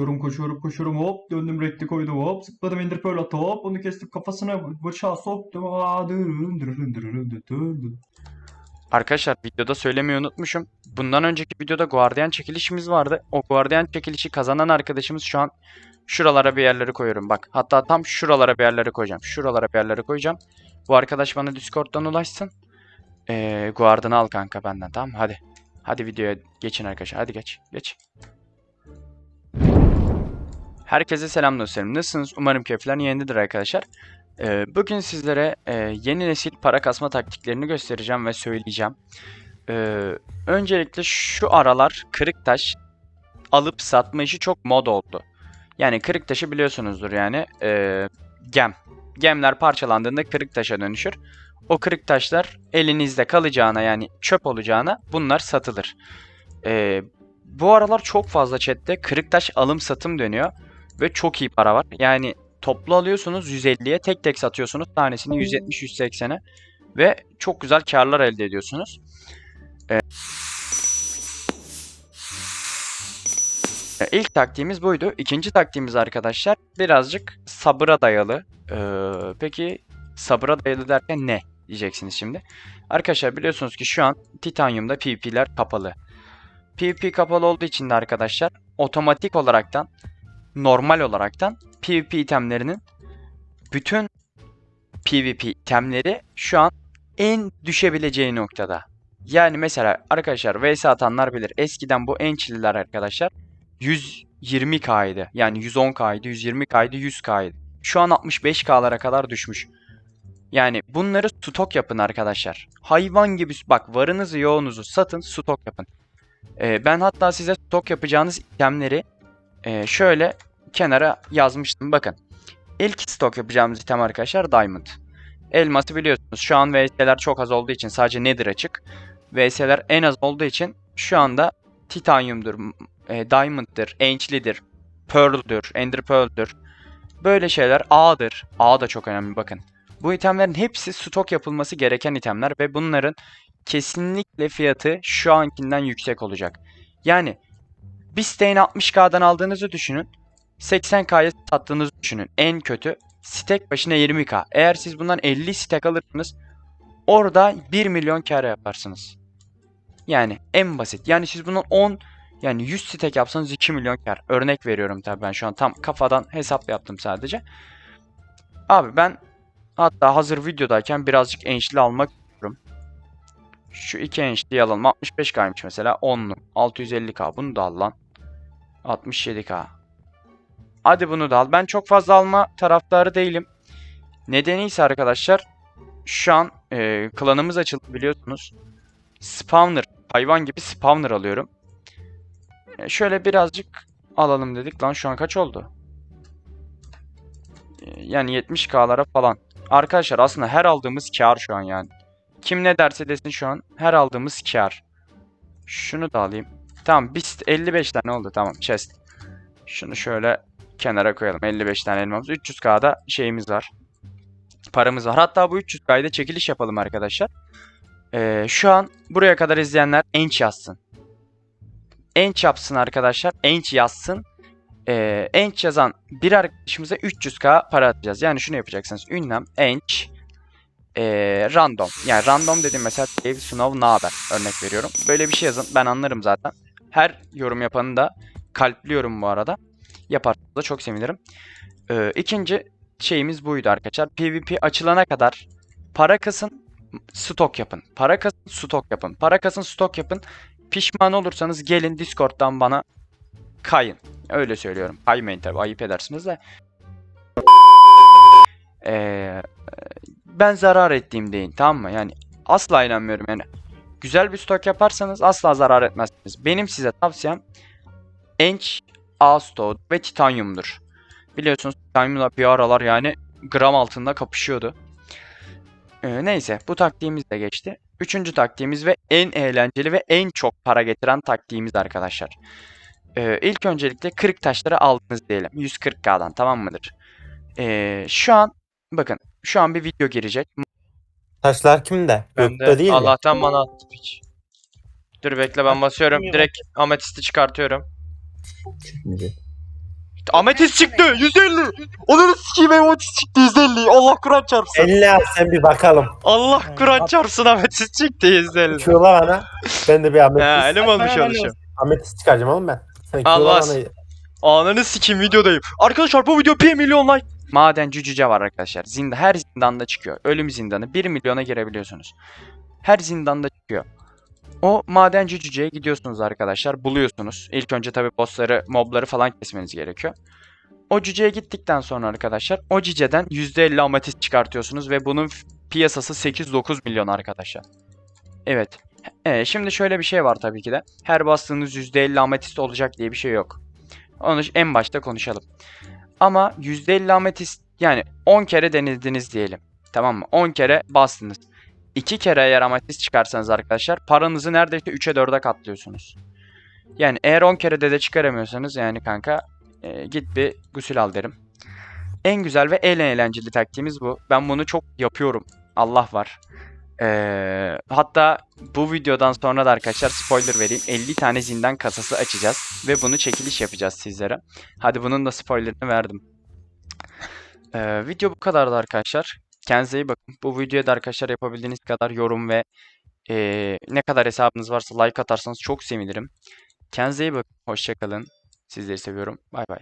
Koşuyorum koşuyorum koşuyorum hop döndüm rekti koydum hop zıpladım indir pearl attı hop onu kestim kafasına bıçağı soktum aa dırırın dırırın dırırın dırırın. Arkadaşlar videoda söylemeyi unutmuşum. Bundan önceki videoda guardian çekilişimiz vardı. O guardian çekilişi kazanan arkadaşımız şu an şuralara bir yerleri koyuyorum. Bak hatta tam şuralara bir yerleri koyacağım. Şuralara bir yerleri koyacağım. Bu arkadaş bana Discord'dan ulaşsın. Ee, guardını al kanka benden tamam? Hadi. Hadi videoya geçin arkadaşlar. Hadi geç. Geç. Herkese selam dostlarım. Nasılsınız? Umarım keyifler yerindedir arkadaşlar. Ee, bugün sizlere e, yeni nesil para kasma taktiklerini göstereceğim ve söyleyeceğim. Ee, öncelikle şu aralar kırık taş alıp satma işi çok mod oldu. Yani kırık taşı biliyorsunuzdur yani e, gem. Gemler parçalandığında kırık taşa dönüşür. O kırık taşlar elinizde kalacağına yani çöp olacağına bunlar satılır. Ee, bu aralar çok fazla chatte kırık taş alım satım dönüyor ve çok iyi para var. Yani toplu alıyorsunuz 150'ye tek tek satıyorsunuz tanesini 170-180'e ve çok güzel karlar elde ediyorsunuz. Ee, ilk taktiğimiz buydu. İkinci taktiğimiz arkadaşlar birazcık sabıra dayalı. Ee, peki sabıra dayalı derken ne diyeceksiniz şimdi. Arkadaşlar biliyorsunuz ki şu an Titanium'da PvP'ler kapalı. PvP kapalı olduğu için de arkadaşlar otomatik olaraktan normal olaraktan PvP itemlerinin bütün PvP itemleri şu an en düşebileceği noktada. Yani mesela arkadaşlar vs atanlar bilir. Eskiden bu enchililer arkadaşlar 120k'ydı. Yani 110k'ydı, 120k'ydı, 100k'ydı. Şu an 65k'lara kadar düşmüş. Yani bunları stok yapın arkadaşlar. Hayvan gibi bak varınızı yoğunuzu satın stok yapın. Ee, ben hatta size stok yapacağınız itemleri e, şöyle kenara yazmıştım. Bakın. İlk stok yapacağımız item arkadaşlar Diamond. Elması biliyorsunuz. Şu an VS'ler çok az olduğu için sadece Nether açık. VS'ler en az olduğu için şu anda Titanium'dur, e, Diamond'dır, Ancient'lidir, Pearl'dür, Ender Pearl'dür. Böyle şeyler A'dır. A da çok önemli bakın. Bu itemlerin hepsi stok yapılması gereken itemler ve bunların kesinlikle fiyatı şu ankinden yüksek olacak. Yani bir siteyin 60k'dan aldığınızı düşünün. 80k'ya sattığınızı düşünün. En kötü stek başına 20k. Eğer siz bundan 50 stek alırsanız orada 1 milyon kar yaparsınız. Yani en basit. Yani siz bundan 10 yani 100 stek yapsanız 2 milyon kar. Örnek veriyorum tabii ben şu an tam kafadan hesap yaptım sadece. Abi ben hatta hazır videodayken birazcık enşli almak istiyorum. Şu iki enşliyi alalım. 65k'ymış mesela 10'lu. 650k bunu da al lan. 67k. Hadi bunu da al. Ben çok fazla alma taraftarı değilim. Nedeni ise arkadaşlar şu an e, klanımız açıldı biliyorsunuz. Spawner. Hayvan gibi spawner alıyorum. E, şöyle birazcık alalım dedik. Lan şu an kaç oldu? E, yani 70k'lara falan. Arkadaşlar aslında her aldığımız kar şu an yani. Kim ne derse desin şu an her aldığımız kar. Şunu da alayım. Tamam biz 55 tane oldu tamam chest. Şunu şöyle kenara koyalım. 55 tane elmamız. 300k'da şeyimiz var. Paramız var. Hatta bu 300k'da çekiliş yapalım arkadaşlar. Ee, şu an buraya kadar izleyenler enç yazsın. Enç yapsın arkadaşlar. Enç yazsın. Ee, enç yazan bir arkadaşımıza 300k para atacağız. Yani şunu yapacaksınız. Ünlem, enç, ee, random. Yani random dedim mesela Dave Snow ne haber örnek veriyorum. Böyle bir şey yazın. Ben anlarım zaten. Her yorum yapanı da kalpliyorum bu arada. Yaparsanız da çok sevinirim. Ee, ikinci şeyimiz buydu arkadaşlar. PvP açılana kadar para kasın, stok yapın. Para kasın, stok yapın. Para kasın, stok yapın. Pişman olursanız gelin Discord'dan bana kayın. Öyle söylüyorum. Kaymayın tabi ayıp edersiniz de. Ee, ben zarar ettiğim deyin tamam mı? Yani asla inanmıyorum yani. Güzel bir stok yaparsanız asla zarar etmezsiniz. Benim size tavsiyem Ench, Aasto ve Titanium'dur. Biliyorsunuz Titanium'da bir aralar yani gram altında kapışıyordu. Ee, neyse bu taktiğimiz de geçti. Üçüncü taktiğimiz ve en eğlenceli ve en çok para getiren taktiğimiz arkadaşlar. Ee, ilk öncelikle 40 taşları aldınız diyelim. 140k'dan tamam mıdır? Ee, şu an bakın şu an bir video girecek. Taşlar kimde? Ben Gökte de değil mi? Allah'tan bana attı piç. Dur bekle ben basıyorum. Direkt ametisti çıkartıyorum. Çıkmayacak. Ametist çıktı 150. Onun sikiyim ametist çıktı 150. Allah Kur'an çarpsın. Eline al sen bir bakalım. Allah Kur'an çarpsın ametist çıktı 150. Q'la bana. Ben de bir Ha ametist, elim olmuş çalışım. ametist çıkaracağım oğlum ben. Sen Allah bana. Ananı sikim videodayım. Arkadaşlar bu video 1 milyon like. Madenci cüce var arkadaşlar. Zinda, her zindanda çıkıyor. Ölüm zindanı 1 milyona girebiliyorsunuz. Her zindanda çıkıyor. O madenci cüceye gidiyorsunuz arkadaşlar. Buluyorsunuz. İlk önce tabi bossları, mobları falan kesmeniz gerekiyor. O cüceye gittikten sonra arkadaşlar o cüceden %50 ametist çıkartıyorsunuz ve bunun piyasası 8-9 milyon arkadaşlar. Evet. Ee, şimdi şöyle bir şey var tabii ki de. Her bastığınız %50 ametist olacak diye bir şey yok. Onu en başta konuşalım. Ama %50 ametist yani 10 kere denediniz diyelim. Tamam mı? 10 kere bastınız. 2 kere eğer ametist çıkarsanız arkadaşlar paranızı neredeyse 3'e 4'e katlıyorsunuz. Yani eğer 10 kere de de çıkaramıyorsanız yani kanka e, git bir gusül al derim. En güzel ve en eğlenceli taktiğimiz bu. Ben bunu çok yapıyorum. Allah var. Ee, hatta bu videodan sonra da arkadaşlar spoiler vereyim. 50 tane zindan kasası açacağız. Ve bunu çekiliş yapacağız sizlere. Hadi bunun da spoilerını verdim. Ee, video bu kadardı arkadaşlar. Kendinize iyi bakın. Bu videoya da arkadaşlar yapabildiğiniz kadar yorum ve ee, ne kadar hesabınız varsa like atarsanız çok sevinirim. Kendinize iyi bakın. Hoşçakalın. Sizleri seviyorum. Bay bay.